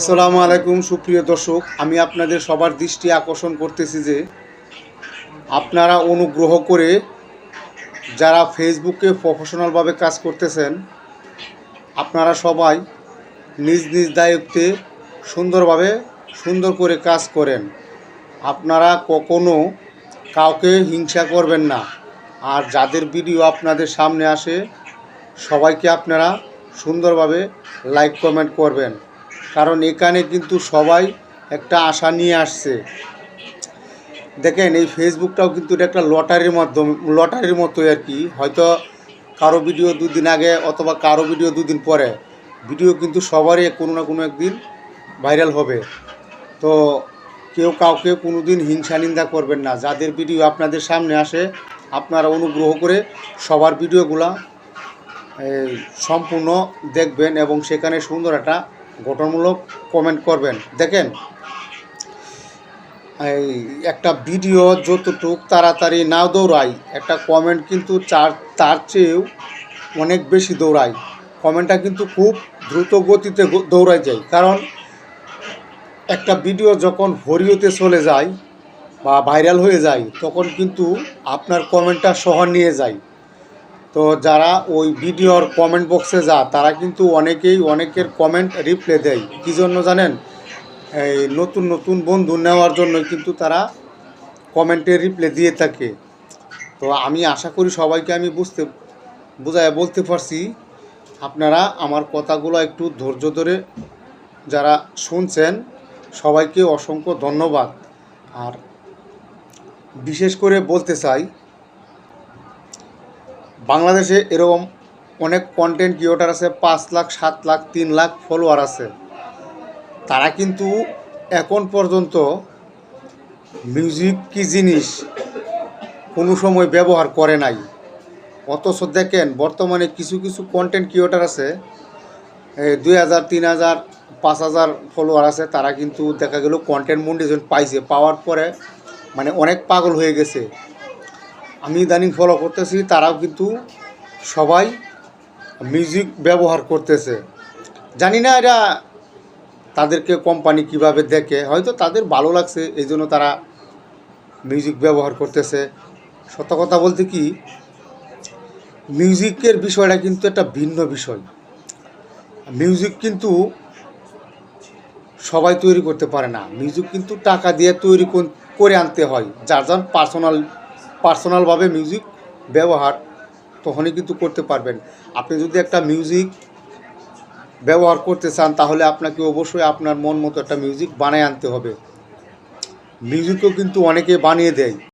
আসসালামু আলাইকুম, সুপ্রিয় দর্শক। আমি আপনাদের সবার দৃষ্টি আকর্ষণ করতেছি যে আপনারা অনুগ্রহ করে যারা ফেসবুকে প্রফেশনালভাবে কাজ করতেছেন, আপনারা সবাই নিজ নিজ দায়িত্বে সুন্দরভাবে সুন্দর করে কাজ করেন। আপনারা কখনো কাউকে হিংসা করবেন না। আর যাদের ভিডিও আপনাদের সামনে আসে, সবাইকে আপনারা সুন্দরভাবে লাইক কমেন্ট করবেন। কারণ এখানে কিন্তু সবাই একটা আশা নিয়ে আসছে। দেখেন, এই ফেসবুকটাও কিন্তু এটা একটা লটারির মাধ্যম, লটারির মতোই আর কি। হয়তো কারও ভিডিও দুদিন আগে অথবা কারও ভিডিও দুদিন পরে। ভিডিও কিন্তু সবারই কোনো না কোনো একদিন ভাইরাল হবে। তো কেউ কাউকে কোনো দিন হিংসা নিন্দা করবেন না। যাদের ভিডিও আপনাদের সামনে আসে, আপনারা অনুগ্রহ করে সবার ভিডিওগুলা সম্পূর্ণ দেখবেন এবং সেখানে সুন্দর একটা গঠনমূলক কমেন্ট করবেন। দেখেন, এই একটা ভিডিও যতটুক তাড়াতাড়ি না দৌড়ায় একটা কমেন্ট কিন্তু চার, তার চেয়েও অনেক বেশি দৌড়ায় কমেন্টটা কিন্তু খুব দ্রুত গতিতে দৌড়ায় যায়। কারণ, একটা ভিডিও যখন ভরিওতে চলে যায় বা ভাইরাল হয়ে যায়, তখন কিন্তু আপনার কমেন্টটা শহর নিয়ে যায়। তো যারা ওই ভিডিওর কমেন্ট বক্সে যা, তারা কিন্তু অনেকেই অনেকের কমেন্ট রিপ্লে দেয়। কী জন্য জানেন? এই নতুন নতুন বন্ধু নেওয়ার জন্য কিন্তু তারা কমেন্টে রিপ্লে দিয়ে থাকে। তো আমি আশা করি সবাইকে আমি বুঝতে বোঝায় বলতে পারছি। আপনারা আমার কথাগুলো একটু ধৈর্য ধরে যারা শুনছেন, সবাইকে অসংখ্য ধন্যবাদ। আর বিশেষ করে বলতে চাই বাংলাদেশে এরকম অনেক কন্টেন্ট ক্রিয়েটার আছে, পাঁচ লাখ, সাত লাখ, তিন লাখ ফলোয়ার আছে। তারা কিন্তু এখন পর্যন্ত মিউজিক কি জিনিস কোনো সময় ব্যবহার করে নাই। অথচ দেখেন, বর্তমানে কিছু কিছু কন্টেন্ট ক্রিয়েটার আছে দুই হাজার, তিন হাজার, পাঁচ হাজার ফলোয়ার আছে, তারা কিন্তু দেখা গেল কন্টেন্ট মন্ডিজন পাইছে। পাওয়ার পরে মানে অনেক পাগল হয়ে গেছে। আমি ইদানিং ফলো করতেছি, তারাও কিন্তু সবাই মিউজিক ব্যবহার করতেছে। জানি না এটা তাদেরকে কোম্পানি কীভাবে দেখে, হয়তো তাদের ভালো লাগছে এই জন্য তারা মিউজিক ব্যবহার করতেছে। সত্য কথা বলতে কি মিউজিকের বিষয়টা কিন্তু একটা ভিন্ন বিষয়। মিউজিক কিন্তু সবাই তৈরি করতে পারে না। মিউজিক কিন্তু টাকা দিয়ে তৈরি করে আনতে হয়। যার যার পার্সোনাল পার্সোনালভাবে মিউজিক ব্যবহার তখনই কিন্তু করতে পারবেন। আপনি যদি একটা মিউজিক ব্যবহার করতে চান, তাহলে আপনাকে অবশ্যই আপনার মন মতো একটা মিউজিক বানিয়ে আনতে হবে। মিউজিকও কিন্তু অনেকে বানিয়ে দেয়।